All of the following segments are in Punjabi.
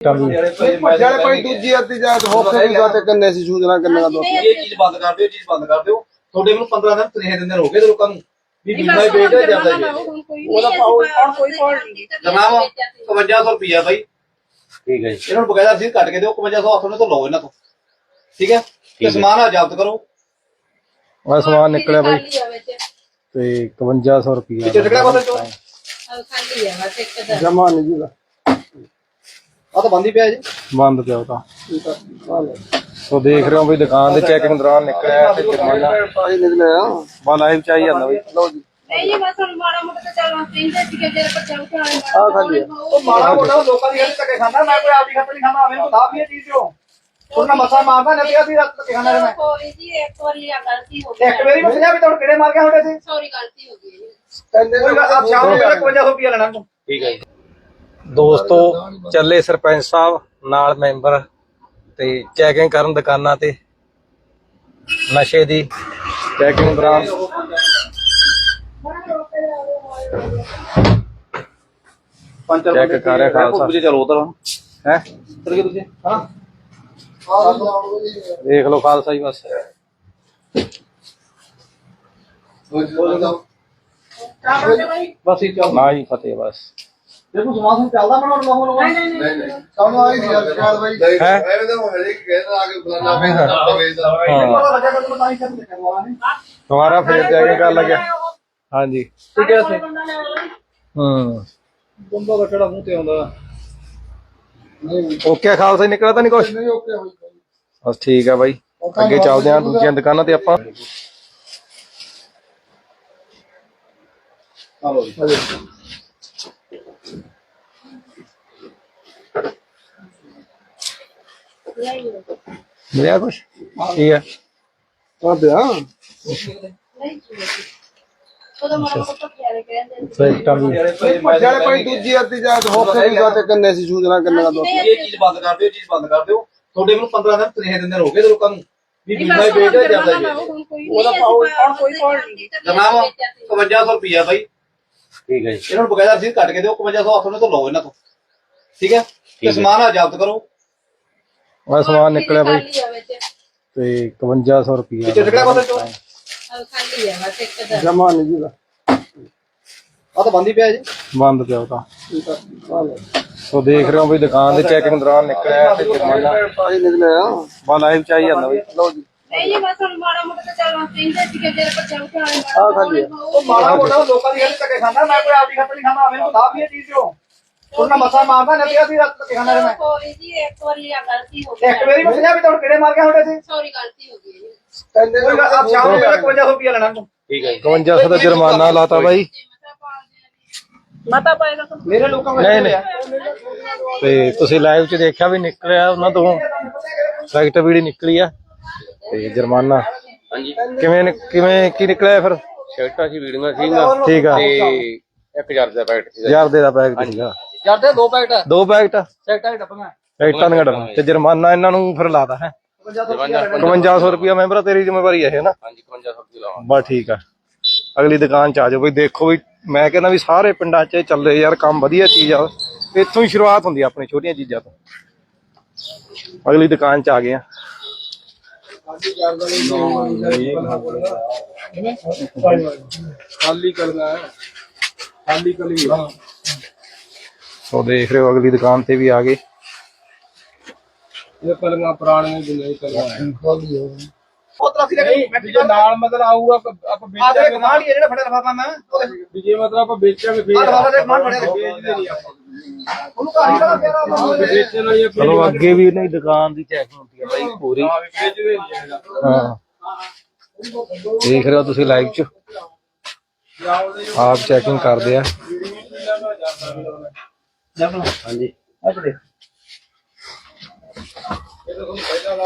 ਜਿਹੜੇ ਕੋਈ ਦੂਜੀ ਅੱਧੀ ਜਾਤ ਹੋ ਕੇ ਵੀ ਗਾਤੇ ਕੰਨੇ ਸੀ ਸੂਚਨਾ ਕੰਨੇ ਦਾ ਇਹ ਚੀਜ਼ ਬੰਦ ਕਰ ਦਿਓ ਇਹ ਚੀਜ਼ ਬੰਦ ਕਰ ਦਿਓ। ਤੁਹਾਡੇ ਮੈਨੂੰ 15 ਦਿਨ ਤਰੀਹ ਦਿਨ ਹੋ ਗਏ ਤੇ ਲੋਕਾਂ ਨੂੰ। ਵੀ ਬੀਮਾ ਹੀ ਵੇਚਦਾ ਜਾਂਦਾ ਜੀ। ਉਹਦਾ ਪਾਉ ਹੁਣ ਕੋਈ ਫੋਲ ਨਹੀਂ ਜਨਾਬ 5500 ਰੁਪਿਆ ਬਾਈ। ਠੀਕ ਹੈ ਜੀ। ਇਹਨਾਂ ਨੂੰ ਬਕਾਇਦਾ ਰਸੀਦ ਕੱਟ ਕੇ ਦਿਓ 5500 ਹੱਥੋਂ ਤੋਂ ਲਓ ਇਹਨਾਂ ਤੋਂ। ਠੀਕ ਹੈ? ਤੇ ਸਮਾਨ ਆ ਜ਼ਬਤ ਕਰੋ ਆ ਸਮਾਨ ਨਿਕਲਿਆ ਬਾਈ। ਤੇ 5100 ਰੁਪਿਆ ਜਮਾ ਨਹੀਂ ਜੀ। ਦਾ ਆ ਤਾਂ ਬੰਦ ਹੀ ਪਿਆ ਜੀ। ਬੰਦ ਪਿਆ ਉਹ ਤਾਂ। ਸੋ ਦੇਖ ਰਹੇ ਹੋ ਬਈ ਦੁਕਾਨ ਦੇ ਚੈਕਿੰਗ ਦੌਰਾਨ ਨਿਕਲਿਆ ਤੇ ਜੁਰਮਾਨਾ ਆਹੀ ਨਿਕਲਿਆ ਬਾ ਲਾਈਵ ਚ ਆਈ ਜਾਂਦਾ ਬਈ। ਲਓ ਜੀ। ਨਹੀਂ ਜੀ ਬਸ ਹੁਣ ਮਾੜਾ ਮੋਟਾ ਤਾਂ ਚੱਲਣਾ ਚਾਹੀਦਾ ਸੀ ਕਿ ਜਿਹੜੇ ਬੱਚਾ ਉਠਾਣੇ ਆ ਖਾਲੀ ਉਹ ਮਾੜਾ ਮੋਟਾ ਲੋਕਾਂ ਦੀ ਗੱਲ ਧੱਕੇ ਖਾਂਦਾ ਮੈਂ ਕੋਈ ਆਪਦੀ ਖੱਤ ਨਹੀਂ ਖਾਂਦਾ ਮੈਨੂੰ ਤਾਂ ਵੀ ਇਹ ਚੀਜ਼ ਜੋ ਉਹਨਾਂ ਮਸਾ ਮਾਰਦਾ ਨਹੀਂ ਅਸੀਂ ਰਾਤ ਧੱਕੇ ਖਾਂਦਾ ਮੈਂ ਕੋਈ ਜੀ ਇੱਕ ਵਾਰੀ ਆ ਗਲਤੀ ਹੋ ਤੇ ਇੱਕ ਵਾਰੀ ਮੈਂ ਪੰਜਾਹ ਵੀ ਤੁਹਾਨੂੰ ਕਿਹੜੇ ਮਾਰ ਗਿਆ ਤੁਹਾਡੇ ਸੀ ਸੌਰੀ ਗਲਤੀ ਹੋ ਗਈ ਜੀ। ਕੰਨੇ ਕੋਈ ਗੱਲ ਆਪ ਸ਼ਾਮ ਨੂੰ ਮੇਰਾ 5500 ਰੁਪਿਆ ਲੈਣਾ ਤੂੰ। ਠੀਕ ਹੈ ਜੀ। ਦੋਸਤੋ ਚੱਲੇ ਸਰਪੰਚ ਸਾਹਿਬ ਨਾਲ ਮੈਂਬਰ ਤੇ ਚੈਕਿੰਗ ਕਰਨ ਦੁਕਾਨਾਂ ਤੇ। ਨਸ਼ੇ ਦੀ ਚੈਕਿੰਗ ਦੌਰਾਨ ਪੰਜ ਚਾਰ ਚੈੱਕ ਕਰ ਰਿਹਾ ਖਾਲਸਾ। ਤੁਸੀਂ ਚਲੋ ਉਧਰ। ਹੈ? ਤੁਸੀਂ? ਹਾਂ। ਦੇਖ ਲਓ ਖਾਲਸਾ ਜੀ ਬਸ। ਬਸ ਇਹ ਚੱਲ। ਨਾ ਜੀ ਫਤਿਹ ਬਸ। ਜੇ ਤੂੰ ਸਮਾਨ ਚੱਲਦਾ ਮੈਂ ਉਹਨਾਂ ਨੂੰ ਲਵਾਂ ਨਹੀਂ ਨਹੀਂ ਸਾਨੂੰ ਆਈ ਸੀ ਯਾਰ ਸ਼ਾਇਦ ਬਾਈ। ਹੈ? ਐਵੇਂ ਤਾਂ ਹਲੇ ਕਹਿਣਾ ਆ ਕੇ ਫਲਾਣਾ ਪੈਸਾ ਹਾਂ। ਪਤਾ ਲੱਗਾ ਮੈਨੂੰ ਤਾਂ ਹੀ ਕਰ ਲਿਆ ਨੇ ਦੁਬਾਰਾ ਫੇਰ ਚੈਕਿੰਗ ਕਰਨ ਲੱਗਿਆ ਹਾਂਜੀ। ਠੀਕ ਹੈ ਸੇ ਹੂੰ। ਬੰਦਾ ਦਾ ਕਿਹੜਾ ਮੂੰਹ ਤੇ ਆਉਂਦਾ। ਓਕੇ ਖਾਲਸਾ ਜੀ ਨਿਕਲਿਆ ਤਾਂ ਨਹੀਂ ਕੁਛ? ਨਹੀਂ ਓਕੇ ਹੋਈ ਬਸ ਠੀਕ ਆ ਬਾਈ। ਅੱਗੇ ਚੱਲਦੇ ਆਂ ਦੂਜੀਆਂ ਦੁਕਾਨਾਂ ਤੇ ਆਪਾਂ। ਹਲੋ ਮਿਲਿਆ ਕੁਛ? ਠੀਕ ਹੈ। ਆ ਬਿਆ ਸਿਸਟਮ ਵੀ। ਜਿਹੜੇ ਕੋਈ ਦੂਜੀ ਅੱਧੀ ਜਾਤ ਹੋ ਕੇ ਵੀ ਗਾਤੇ ਕੰਨੇ ਸੀ ਸੂਚਨਾ ਕੰਨੇ ਦਾ ਇਹ ਚੀਜ਼ ਬੰਦ ਕਰ ਦਿਓ ਇਹ ਚੀਜ਼ ਬੰਦ ਕਰ ਦਿਓ। ਤੁਹਾਡੇ ਮੈਨੂੰ 15 ਦਿਨ ਤਰੀਹ ਦਿਨ ਹੋ ਗਏ ਤੇ ਲੋਕਾਂ ਨੂੰ। ਵੀ ਬੀਮਾ ਹੀ ਵੇਚਦਾ ਜਾਂਦਾ ਜੀ ਉਹਦਾ ਪਾਉ ਹੁਣ ਕੋਈ ਫੋਲ ਨਹੀਂ ਜਨਾਬ 5500 ਰੁਪਿਆ ਬਾਈ। ਠੀਕ ਹੈ ਜੀ। ਇਹਨਾਂ ਨੂੰ ਬਕਾਇਦਾ ਰਸੀਦ ਕੱਟ ਕੇ ਦਿਓ 5500 ਹੱਥੋਂ ਤੋਂ ਲਓ ਇਹਨਾਂ ਤੋਂ। ਠੀਕ ਹੈ? ਤੇ ਸਮਾਨ ਆ ਜ਼ਬਤ ਕਰੋ। ਆ ਸਮਾਨ ਨਿਕਲਿਆ ਬਾਈ। ਹੈ ਤੇ 5100 ਰੁਪਿਆ ਵਿੱਚ ਟਿਕੜਾ ਕੋਲ ਚੋ। ਖਾਲੀ ਹੈ ਬਸ ਇੱਕ ਦਾ। ਜਮਾ ਨਹੀਂ ਜੀ। ਦਾ ਆ ਤਾਂ ਬੰਦ ਹੀ ਪਿਆ ਜੀ। ਬੰਦ ਪਿਆ ਉਹ ਤਾਂ। ਸੋ ਦੇਖ ਰਹੇ ਹੋ ਬਈ ਦੁਕਾਨ ਦੇ ਚੈਕਿੰਗ ਦੌਰਾਨ ਨਿਕਲਿਆ ਤੇ ਜੁਰਮਾਨਾ ਨਿਕਲਿਆ। ਬਾ ਲਾਈਵ ਚ ਆਈ ਜਾਂਦਾ ਬਈ। ਲਓ ਜੀ। ਨਹੀਂ ਜੀ ਬਸ ਹੁਣ ਮਾੜਾ ਮੋਟਾ ਤਾਂ ਚੱਲਣਾ ਚਾਹੀਦਾ ਸੀ ਕਿ ਜਿਹੜੇ ਬੱਚਾ ਉਠਾਣੇ ਆ ਖਾਲੀ ਉਹ ਮਾੜਾ ਮੋਟਾ ਲੋਕਾਂ ਦੀ ਗੱਲ ਧੱਕੇ ਖਾਂਦਾ ਮੈਂ ਕੋਈ ਆਪਦੀ ਖੱਤ ਨਹੀਂ ਖਾਂਦਾ ਮੈਨੂੰ ਤਾਂ ਵੀ ਇਹ ਚੀਜ਼ ਜੋ। ਉਹਨਾਂ ਮਸਾ ਮਾਰਦਾ ਨਹੀਂ ਅਸੀਂ ਰਾਤ ਧੱਕੇ ਖਾਂਦਾ ਮੈਂ। ਕੋਈ ਜੀ ਇੱਕ ਵਾਰੀ ਆ ਗਲਤੀ ਹੋ ਤੇ ਇੱਕ ਵਾਰੀ ਮੈਂ ਪੰਜਾਹ ਵੀ ਤੁਹਾਨੂੰ ਕਿਹੜੇ ਮਾਰ ਗਿਆ ਤੁਹਾਡੇ ਸੀ ਸੌਰੀ ਗਲਤੀ ਹੋ ਗਈ ਜੀ ਕੰਨੇ ਕੋਈ ਗੱਲ ਆਪ ਸ਼ਾਮ ਨੂੰ ਮੇਰਾ 5500 ਰੁਪਿਆ ਲੈਣਾ ਤੂੰ। ਠੀਕ ਹੈ ਜੀ। 5100 ਦਾ ਜੁਰਮਾਨਾ ਲਾਤਾ ਬਾਈ। ਮਤਾ ਪਾਏਗਾ ਮੇਰੇ ਲੋਕਾਂ ਕੋਲ ਨਹੀਂ ਨਹੀਂ ਤੇ ਤੁਸੀਂ ਲਾਈਵ ਚ ਦੇਖਿਆ ਵੀ ਨਿਕਲਿਆ ਉਹਨਾਂ ਤੋਂ? ਫੈਕਟ ਵੀਡੀ ਨਿਕਲੀ ਆ। ਤੇ ਜੁਰਮਾਨਾ। ਹਾਂਜੀ। ਕਿਵੇਂ ਨਿ- ਕਿਵੇਂ ਕੀ ਨਿਕਲਿਆ ਫਿਰ? ਸ਼ਰਟਾਂ ਸੀ ਵੀਡੀਆਂ ਸੀਗੀਆਂ। ਠੀਕ ਆ। ਤੇ 1000 ਦਾ ਪੈਕਟ ਸੀਗਾ। ਹਜ਼ਾਰ ਦੇ ਦਾ ਪੈਕਟ ਸੀਗਾ। ਜਾਂਦੇ ਦੋ ਪੈਕਟ। ਦੋ ਪੈਕਟ। ਸੈਕਟਾਂ ਡੱਬੀਆਂ। ਪੈਕਟਾਂ ਦੀਆਂ ਡੱਬਾ ਤੇ ਜੁਰਮਾਨਾ ਇਹਨਾਂ ਨੂੰ ਫਿਰ ਲਾਦਾ ਹੈ। 5500 ਰੁਪਿਆ ਮੈਂਬਰ ਤੇਰੀ ਜ਼ਿੰਮੇਵਾਰੀ ਹੈ ਨਾ। ਹਾਂਜੀ 5500 ਰੁਪਏ ਲਾਵਾਂ ਬਸ ਠੀਕ ਆ। ਅਗਲੀ ਦੁਕਾਨ ਚ ਆ ਜਾਓ। ਬਈ ਦੇਖੋ ਵੀ ਮੈਂ ਕਹਿੰਦਾ ਵੀ ਸਾਰੇ ਪਿੰਡਾਂ 'ਚ ਇਹ ਚੱਲੇ ਯਾਰ ਕੰਮ ਵਧੀਆ ਚੀਜ਼ ਆ। ਇੱਥੋਂ ਹੀ ਸ਼ੁਰੂਆਤ ਹੁੰਦੀ ਆ ਆਪਣੀ ਛੋਟੀਆਂ ਚੀਜ਼ਾਂ ਤੋਂ। ਅਗਲੀ ਦੁਕਾਨ ਚ ਆ ਗਏ ਆ। ਖਾਲੀ ਕਰਨਾ ਖਾਲੀ ਕਲੀ ਸੋ ਦੇਖ ਰਹੇ ਹੋ ਅਗਲੀ ਦੁਕਾਨ ਤੇ ਵੀ ਆ ਗਏ। ਇਹ ਜਿੰਨੇ ਸੀ ਜੇ ਨਾਲ ਮਤਲਬ ਆਊਗਾ ਆਪਾਂ ਜਿਹੜਾ ਫੜਿਆ ਲਫਾਫਾ ਮੈਂ। ਵੀ ਜੇ ਮਤਲਬ ਆਪਾਂ ਵੇਚਾਂਗੇ ਆ ਲਫਾਫਾ ਦੇ ਕਮਾਂਡ ਫੜਿਆ ਵੇਚਦੇ ਨਹੀਂ ਆਪਾਂ। ਉਹਨੂੰ ਘਰ ਹੀ ਕਰਾ ਫੇਰ ਵੇਚਣ ਵਾਲੀ ਆਪਾਂ। ਚਲੋ ਅੱਗੇ ਵੀ ਇਹਨਾਂ ਦੀ ਦੁਕਾਨ ਦੀ ਚੈਕਿੰਗ ਹੁੰਦੀ ਆ ਬਾਈ ਪੂਰੀ। ਹਾਂ, ਵੀ ਵੇਚਦੇ ਨਹੀਂ ਹੈਗਾ। ਹਾਂ। ਦੇਖ ਰਹੇ ਹੋ ਤੁਸੀਂ ਲਾਈਵ 'ਚ? ਆਪ ਚੈਕਿੰਗ ਕਰਦੇ ਆ। ਹਾਂਜੀ। ਆਪਣੇ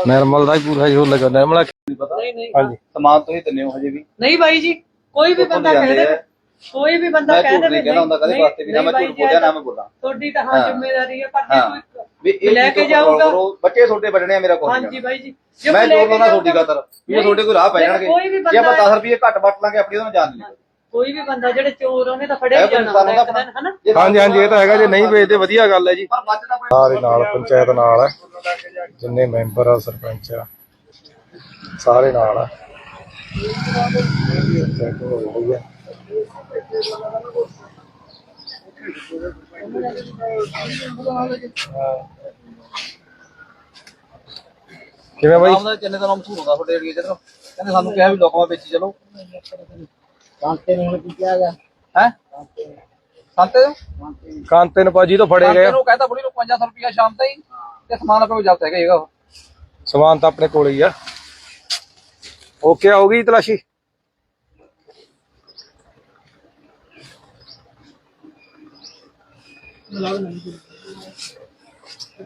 ਨਰਮਲ ਦਾ ਹੀ ਪੂਰਾ ਜੋਰ ਲੱਗਾ ਨਰਮਲਾ ਹਾਂਜੀ। ਸਮਾਨ ਤੁਸੀਂ ਦਿੰਨੇ ਹੋ ਹਜੇ ਵੀ। ਨਹੀਂ ਬਾਈ ਜੀ ਕੋਈ ਵੀ ਬੰਦਾ ਕਹਿ ਦੇ ਕੋਈ ਵੀ ਬੰਦਾ ਮੈਂ ਕਹਿ ਝੂਠ ਦੇ ਨਹੀਂ ਕਹਿਣਾ ਹੁੰਦਾ ਕਦੇ ਵਾਸਤੇ ਵੀ ਨਾ ਮੈਂ ਝੂਠ ਬੋਲਿਆ ਨਾ ਮੈਂ ਬੋਲਾਂ। ਤੁਹਾਡੀ ਤਾਂ ਹਾਂ। ਜ਼ਿੰਮੇਵਾਰੀ ਹੈ ਪਰ ਜੇ ਹਾਂ। ਕੋਈ ਵੀ ਇਹ ਲੈ ਚੀਜ਼ ਕੇ ਜਾਊਗਾ ਕਰੋ, ਬੱਚੇ ਤੁਹਾਡੇ ਵੱਢਣੇ ਆ ਮੇਰਾ ਕੋਈ ਹਾਂਜੀ ਬਾਈ ਜੀ। ਜੇ ਮੈਂ ਕੋਈ ਲੈ ਜੋਰ ਕੇ ਲਾਉਣਾ ਤੁਹਾਡੀ ਜਾਊਗਾ- ਖਾਤਰ। ਵੀ ਨਹੀਂ, ਤੁਹਾਡੇ ਕੋਈ ਰਾਹ ਪੈ ਜਾਣਗੇ। ਕੋਈ ਵੀ ਜੇ ਆਪਾਂ ਬੰਦਾ 10 ਰੁਪਏ ਘੱਟ ਵੱਟ ਲਾਂਗੇ ਆਪਣੀ ਉਹਨੂੰ ਜਾਣ ਨਹੀਂ ਕੋਈ ਵੀ ਬੰਦਾ ਜਿਹੜੇ ਚੋਰ ਉਹਨੇ ਤਾਂ ਫੜਿਆ ਹੀ ਜਾਣਾ ਹੁੰਦਾ ਇੱਕ ਦਿਨ ਹਨਾ? ਹਾਂਜੀ ਹਾਂਜੀ ਇਹ ਤਾਂ ਹੈਗਾ ਜੇ ਨਹੀਂ ਵੇਚਦੇ ਵਧੀਆ ਗੱਲ ਹੈ ਜੀ। ਪਰ ਬਚਦਾ ਕੋਈ ਸਾਰੇ ਨਾਲ ਪੰਚਾਇਤ ਨਾਲ ਹੈ। ਜਿੰਨੇ ਮੈਂਬਰ ਆ ਸਰਪੰਚ ਆ ਸਾਰੇ ਨਾਲ ਆ। ਚੈੱਕ ਹੋ ਰਹੀ ਹੈ ਕਿਵੇਂ ਬਾਈ? ਨਾਮ ਦਾ ਕਿੰਨੇ ਦਾ ਨਾਮ ਮਸ਼ਹੂਰ ਹੁੰਦਾ ਤੁਹਾਡੇ ਏਰੀਆ ਚ ਕਹਿੰਦੇ ਸਾਨੂੰ ਕਿਹਾ ਵੀ ਲੋਕਾਂ ਵੇਚੀ ਚਲੋ। ਕਾਂਤੇ ਨੂੰ ਕੀ ਕਿਹਾ ਗਿਆ? ਹੈ? ਸੰਤੇ ਕਾਂਤੇ ਨੂੰ? ਭਾਜੀ ਤੋਂ ਫੜੇ ਗਏ ਸੰਤੇ ਨੂੰ ਕਹਿੰਦਾ ਬੁੜੀ ਨੂੰ 500 ਰੁਪਿਆ ਸ਼ਾਮ ਤਾਈਂ ਤੇ ਸਮਾਨ ਆਪੇ ਕੋਲ ਜਬਤ ਹੈਗਾ ਹੈਗਾ ਉਹ। ਸਮਾਨ ਤਾਂ ਆਪਣੇ ਕੋਲ ਹੀ ਆ। ਓਕੇ ਹੋ ਗਈ ਤਲਾਸ਼ੀ?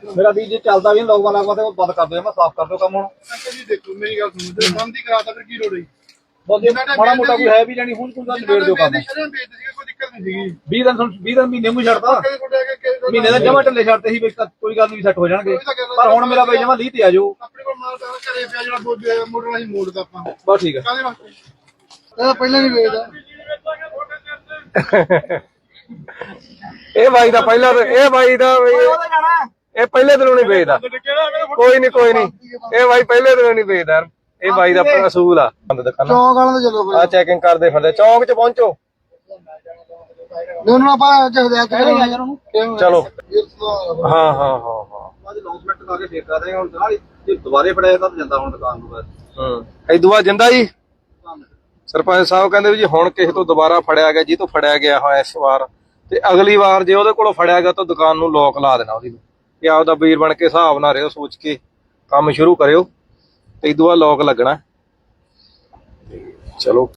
ਮੇਰਾ ਵੀਰ ਜੇ ਚੱਲਦਾ ਵੀ ਲੋਕਾਂ ਨਾਲ ਤੇ ਉਹ ਬੰਦ ਕਰ ਦਿਓ ਮੈਂ ਸਾਫ਼ ਕਰ ਦਿਓ ਕੰਮ ਹੁਣ। ਜੀ ਦੇਖੋ ਮੇਰੀ ਗੱਲ ਸੁਣੋ ਤੇ ਬੰਦ ਹੀ ਕਰਾਤਾ ਫਿਰ ਕੀ ਲੋੜ ਹੈ ਬੰਦੇ ਮਾੜਾ ਮੋਟਾ ਕੋਈ ਹੈ ਵੀ ਜਾਨੀ ਹੁਣ ਕੋਈ ਗੱਲ ਨਿਬੇੜ ਦਿਓ ਕੰਮ। ਸ਼ਰਮ ਵੇਚਦੇ ਸੀ ਕੋਈ ਦਿੱਕਤ ਨਹੀਂ ਸੀਗੀ। 20 ਦਿਨ ਤੁਹਾਨੂੰ 20 ਦਿਨ ਮਹੀਨੇ ਨੂੰ ਛੱਡਤਾ। ਕਦੇ ਕਿ ਮਹੀਨੇ ਦਾ ਜਮਾ ਢੱਲੇ ਛੱਡਤੇ ਸੀ ਵੀ ਤਾਂ ਕੋਈ ਗੱਲ ਨਹੀਂ ਸੈੱਟ ਹੋ ਜਾਣਗੇ। ਪਰ ਹੁਣ ਮੇਰਾ ਬਈ ਜਮਾ 20 ਤੇ ਆ ਜਾਓ। ਆਪਣੇ ਕੋਲ ਮਾਲ ਤਾਂ ਘਰੇ ਪਿਆ ਜਿਹੜਾ ਬੋਝ ਮੋੜਨਾ ਸੀ ਮੋੜਦਾ ਆਪਾਂ। ਬਸ ਠੀਕ ਹੈ ਕਾਹਦੇ ਵਾਸਤੇ? ਇਹ ਪਹਿਲਾਂ ਨਹੀਂ ਵੇਚਦਾ। ਇਹ ਬਾਈ ਦਾ ਪਹਿਲਾ ਇਹ ਬਾਈ ਦਾ ਬਈ ਇਹ ਪਹਿਲੇ ਦਿਨੋਂ ਨਹੀਂ ਵੇਚਦਾ। ਕੋਈ ਨਹੀਂ ਕੋਈ ਨਹੀਂ। ਇਹ ਬਾਈ ਪਹਿਲੇ ਦਿਨੋਂ ਨਹੀਂ ਵੇਚਦਾ। ਇਹ ਬਾਈ ਦਾ ਆਪਣਾ ਅਸੂਲ ਆ। ਬੰਦ ਦੁਕਾਨਾਂ ਚੌਂਕ ਵਾਲਾਂ ਤੋਂ ਚਲੋ ਆ ਚੈਕਿੰਗ ਕਰਦੇ ਫਿਰਦੇ। ਚੌਂਕ 'ਚ ਪਹੁੰਚੋ। ਦੋਨੋਂ ਆਪਾਂ ਅੱਜ ਹਦਾਇਤ ਕਰਾਂਗੇ ਚਲੋ। ਹਾਂ ਹਾਂ ਹਾਂ ਹਾਂ। ਅੱਜ ਅਨਾਉਂਸਮੈਂਟ ਲਾ ਕੇ ਫੇਰ ਕਰ ਰਹੇ ਹਾਂ। ਹੁਣ ਨਾਲ ਹੀ ਜੇ ਦੁਬਾਰੇ ਫੜਿਆ ਤਾਂ ਜਾਂਦਾ ਹੁਣ ਦੁਕਾਨ ਨੂੰ ਬਸ ਹੂੰ। ਇਦੋਂ ਬਾਅਦ ਜਿੰਦਾ ਜੀ? ਸਰਪੰਚ ਸਾਹਿਬ ਕਹਿੰਦੇ ਵੀ ਜੀ ਹੁਣ ਕਿਸੇ ਤੋਂ ਦੁਬਾਰਾ ਫੜਿਆ ਗਿਆ ਜੀ ਤੋਂ ਫੜਿਆ ਗਿਆ ਹੋਇਆ ਇਸ ਵਾਰ। ਤੇ ਅਗਲੀ ਵਾਰ ਜੇ ਉਹਦੇ ਕੋਲੋਂ ਫੜਿਆ ਗਿਆ ਤਾਂ ਦੁਕਾਨ ਨੂੰ ਲੋਕ ਲਾ ਦੇਣਾ ਉਹਦੀ। ਕਿ ਆਪਦਾ ਵੀਰ ਬਣ ਕੇ ਹਿਸਾਬ ਨਾਲ ਰਿਓ ਸੋਚ ਕੇ ਕੰਮ ਸ਼ੁਰੂ ਕਰਿਓ। ਤੇ ਇਦੋਂ ਬਾਅਦ ਲੋਕ ਲੱਗਣਾ। ਚਲੋ।